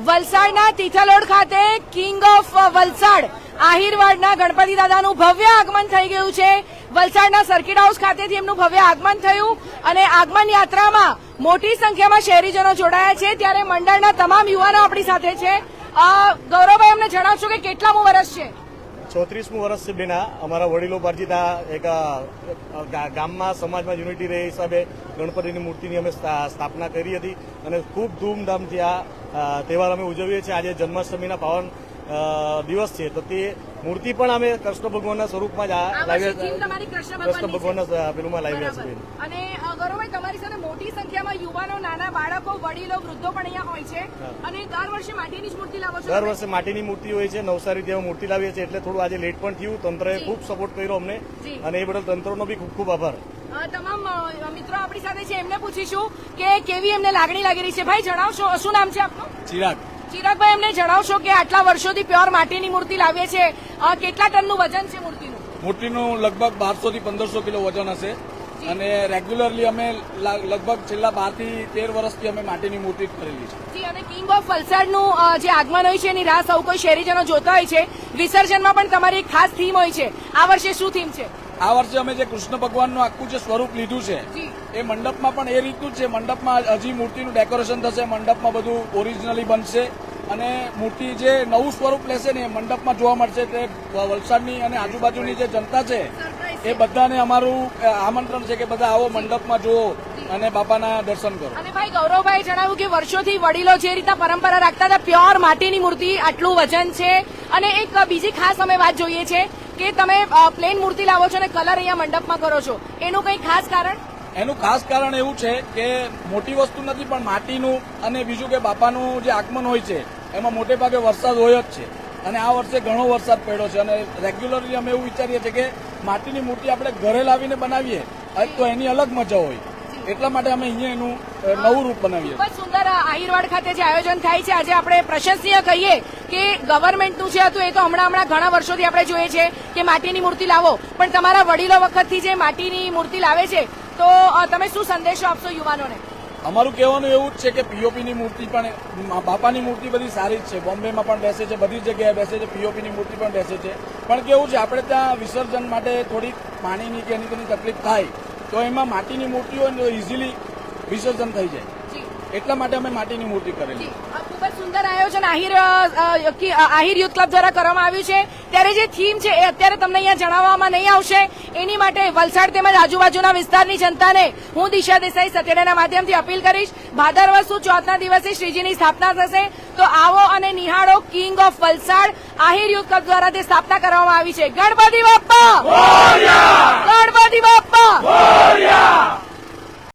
વલસાડના તિથલોડ ખાતે king of Valsad, આહિરવાડના ગણપતિ દાદાનું ભવ્ય આગમન થઈ ગયું છે. વલસાડના સર્કિટ હાઉસ ખાતેથી એમનું ભવ્ય આગમન થયું અને આગમન યાત્રામાં મોટી સંખ્યામાં શહેરીજનો જોડાયા છે. ત્યારે મંડળના તમામ યુવાનો આપણી સાથે છે. ગૌરવભાઈ, અમને જણાવશો કે કેટલામું વર્ષ છે? ચોત્રીસમું વર્ષ છે બેના. અમારા વડીલો પાર્જિત આ એક ગામમાં, સમાજમાં યુનિટી રહે હિસાબે ગણપતિની મૂર્તિની અમે સ્થા- સ્થાપના કરી હતી. અને ખૂબ ધૂમધામથી આ તહેવાર અમે ઉજવીએ છીએ. આજે જન્માષ્ટમીના પાવન દિવસ છે. તો તે મૂર્તિ પણ અમે કૃષ્ણ ભગવાનના સ્વરૂપમાં જ કૃષ્ણ ભગવાનની પેલુંમાં લાવ્યા છે અને ગૌરવભાઈ તમારી સાથે મોટી સંખ્યામાં યુવાનો નાના બાળકો વડીલો વૃદ્ધો પણ અહીંયા હોય છે. અને દર વર્ષે માટીની જ મૂર્તિ લાવો છો દર વર્ષે માટીની મૂર્તિ હોય છે. નવસારી ત્યાં મૂર્તિ લાવીએ છીએ. એટલે થોડું આજે લેટ પણ થયું. તંત્રએ ખૂબ સપોર્ટ કર્યો અમને. અને એ બદલ તંત્રનો બી ખૂબ ખૂબ આભાર. તમામ મિત્રો આપણી સાથે છે એમને પૂછીશું કે કેવી એમને લાગણી લાગી રહી છે. ભાઈ જણાવશો શું નામ છે આપનું? ચિરાગ. ચિરાગભાઈ એમને જણાવશો કે આટલા વર્ષોથી પ્યોર માટીની મૂર્તિ લાવીએ છે. કેટલા ટનનું વજન છે મૂર્તિનું? મૂર્તિનું લગભગ બારસો થી પંદરસો કિલો વજન હશે. અને રેગ્યુલરલી અમે લગભગ છેલ્લા બારથી તેર વર્ષથી અમે માટીની મૂર્તિ કરેલી છે. અને કિંગ ઓફ વલસાડનું જે આગમન હોય છે એની રાહ સૌ કોઈ શહેરીજનો જોતા હોય છે. વિસર્જનમાં પણ તમારી એક ખાસ થીમ હોય છે. આ વર્ષે શું થીમ છે? આ વર્ષે અમે જે કૃષ્ણ ભગવાનનું આખું જે સ્વરૂપ લીધું છે એ મંડપમાં પણ એ રીતનું જ છે. મંડપમાં હજી મૂર્તિનું ડેકોરેશન થશે મંડપમાં બધું ઓરિજિનલી બનશે અને મૂર્તિ જે નવું સ્વરૂપ લેશે ને એ મંડપમાં જોવા મળશે. તે વલસાડની અને આજુબાજુની જે જનતા છે એ બધાને અમારું આમંત્રણ છે કે બધા આવો મંડપમાં જુઓ અને બાપાના દર્શન કરો. અને ભાઈ ગૌરવભાઈ જણાવ્યું કે વર્ષોથી વડીલો જે રીતના પરંપરા રાખતા હતા પ્યોર માટીની મૂર્તિ આટલું વજન છે. અને એક બીજી ખાસ અમે વાત જોઈએ છે કે તમે પ્લેન મૂર્તિ લાવો છો અને કલર અહીંયા મંડપમાં કરો છો. એનું કંઈ ખાસ કારણ? એનું ખાસ કારણ એવું છે કે મોટી વસ્તુ નથી પણ માટીનું અને બીજું કે બાપાનું જે આગમન હોય છે એમાં મોટે ભાગે વરસાદ હોય જ છે. અને આ વર્ષે ઘણો વરસાદ પડ્યો છે. અને રેગ્યુલરલી અમે એવું વિચારીએ છીએ કે માટીની મૂર્તિ આપણે ઘરે લાવીને બનાવીએ તો એની અલગ મજા હોય. એટલા માટે અમે અહીંયા એનું નવું રૂપ બનાવીએ. ખૂબ જ સુંદર આહિરવાડ ખાતે જે આયોજન થાય છે આજે આપણે પ્રશંસનીય કહીએ કે ગવર્મેન્ટનું છે હતું એ તો હમણાં હમણાં ઘણા વર્ષોથી આપણે જોઈએ છે કે માટીની મૂર્તિ લાવો. પણ તમારા વડીલો વખતથી જે માટીની મૂર્તિ લાવે છે તો તમે શું સંદેશો આપશો યુવાનોને? અમારું કહેવાનું એવું જ છે કે પીઓપીની મૂર્તિ પણ બાપાની મૂર્તિ બધી સારી જ છે. બોમ્બેમાં પણ બેસે છે બધી જગ્યાએ બેસે છે પીઓપીની મૂર્તિ પણ બેસે છે. પણ કેવું છે આપણે ત્યાં વિસર્જન માટે થોડીક પાણીની કે એની તેની તકલીફ થાય તો એમાં માટીની મૂર્તિ હોય તો ઇઝીલી વિસર્જન થઈ જાય. એટલા માટે અમે માટીની મૂર્તિ કરેલી. ખૂબ જ સુંદર આયોજન આહિર આહિર યુથ ક્લબ દ્વારા કરવામાં આવ્યું છે. ત્યારે જે થીમ છે એ અત્યારે તમને અહીંયા જણાવવામાં નહીં આવશે. એની માટે વલસાડ તેમજ આજુબાજુના વિસ્તારની જનતાને હું દિશા દેસાઈ સત્યના માધ્યમથી અપીલ કરીશ. ભાદરવા સુ ચોથના દિવસે શ્રીજીની સ્થાપના થશે. તો આવો અને નિહાળો king of Valsad. Ahir youth club દ્વારા તે સ્થાપના કરવામાં આવી છે. ગણપતિ બાપ્પા! ગણપતિ